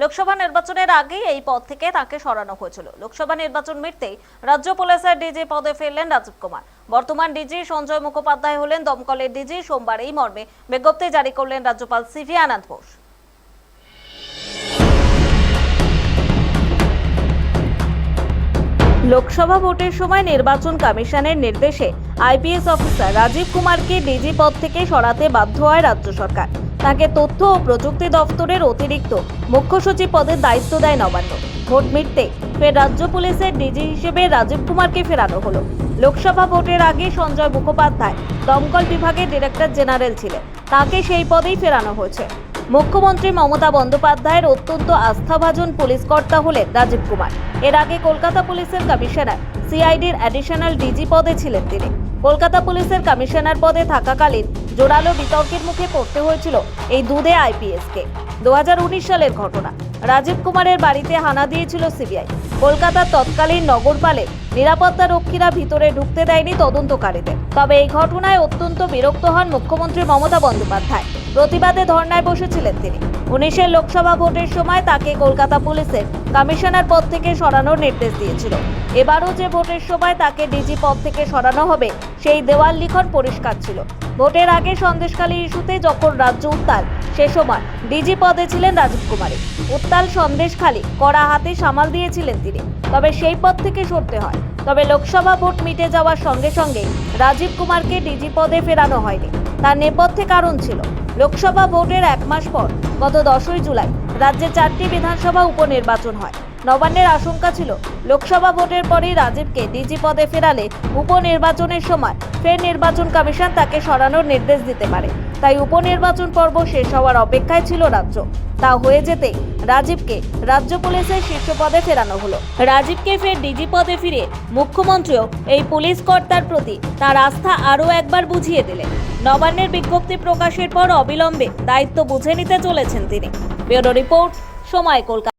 লোকসভা নির্বাচনের আগেই এই পদ থেকে তাকে সরানো হয়েছিল। লোকসভা নির্বাচন মিটতেই রাজ্য পুলিশের ডিজি পদে ফিরলেন রাজীব কুমার। বর্তমান ডিজি সঞ্জয় মুখোপাধ্যায় হলেন দমকলের ডিজি। সোমবার এই মর্মে বিজ্ঞপ্তি জারি করলেন রাজ্যপাল সিভি আনন্দ ঘোষ। লোকসভা ভোটের সময় নির্বাচন কমিশনের নির্দেশে আইপিএস অফিসার রাজীব কুমারকে ডিজি পদ থেকে সরাতে বাধ্য হয় রাজ্য সরকার। তাকে তথ্য ও প্রযুক্তি দপ্তরের অতিরিক্ত মুখ্য সচিব পদের দায়িত্ব দেয় নবান্ন। ভোট মিটতে ফের রাজ্য পুলিশের ডিজি হিসেবে রাজীব কুমারকে ফেরানো হলো। লোকসভা ভোটের আগে সঞ্জয় মুখোপাধ্যায় দমকল বিভাগের ডিরেক্টর জেনারেল ছিলেন। তাকে সেই পদেই ফেরানো হয়েছে। মুখ্যমন্ত্রী মমতা বন্দ্যোপাধ্যায়ের অত্যন্ত আস্থাভাজন পুলিশ কর্তা হলেন রাজীব কুমার। এর আগে কলকাতা পুলিশের কমিশনার সিআইডির অ্যাডিশনাল ডিজি পদে ছিলেন তিনি। কলকাতা পুলিশের কমিশনার পদে থাকাকালীন জোরালো বিতর্কের মুখে পড়তে হয়েছিল এই দুধে আইপিএসকে দুহাজার উনিশ সালের ঘটনা। রাজীব কুমারের বাড়িতে হানা দিয়েছিল সিবিআই। কলকাতার তৎকালীন নগরপালে নিরাপত্তা রক্ষীরা ভিতরে ঢুকতে দেয়নি তদন্তকারীদের। তবে এই ঘটনায় অত্যন্ত বিরক্ত হন মুখ্যমন্ত্রী মমতা বন্দ্যোপাধ্যায়। প্রতিবাদে ধর্নায় বসেছিলেন তিনি। উনিশের লোকসভা ভোটের সময় তাকে কলকাতা পুলিশের কমিশনার পদ থেকে সরানোর নির্দেশ দিয়েছিল। এবারও যে ভোটের সময় তাকে ডিজি পদ থেকে সরানো হবে, সেই দেওয়াল লিখন পরিষ্কার ছিল। ভোটের আগে সন্দেশখালী ইস্যুতে যখন রাজ্য উত্তাল, সে সময় ডিজি পদে ছিলেন রাজীব কুমারী। উত্তাল সন্দেশখালী কড়া হাতে সামাল দিয়েছিলেন তিনি। তবে সেই পদ থেকে সরতে হয়। তবে লোকসভা ভোট মিটে যাওয়ার সঙ্গে সঙ্গে রাজীব কুমারকে ডিজি পদে ফেরানো হয়নি। তার নেপথ্যে কারণ ছিল, লোকসভা ভোটের এক মাস পর গত দশই জুলাই রাজ্যে চারটি বিধানসভা উপনির্বাচন হয়। নবান্নের আশঙ্কা ছিল, লোকসভা ভোটের পরেই রাজীবকে ডিজি পদে ফেরালে উপনির্বাচনের সময় ফের নির্বাচন কমিশন তাকে সরানোর নির্দেশ দিতে পারে। তাই উপনির্বাচন পর্ব শেষ হওয়ার অপেক্ষায় ছিল রাজ্য। তা হয়ে যেতে রাজীবকে রাজ্য পুলিশের শীর্ষ পদে ফেরানো হলো। রাজীবকে ফের ডিজি পদে ফিরে মুখ্যমন্ত্রীও এই পুলিশ কর্তার প্রতি তার আস্থা আরও একবার বুঝিয়ে দিলেন। নবান্নের বিজ্ঞপ্তি প্রকাশের পর অবিলম্বে দায়িত্ব বুঝে নিতে চলেছেন তিনি। ব্যুরো রিপোর্ট, সময় কলকাতা।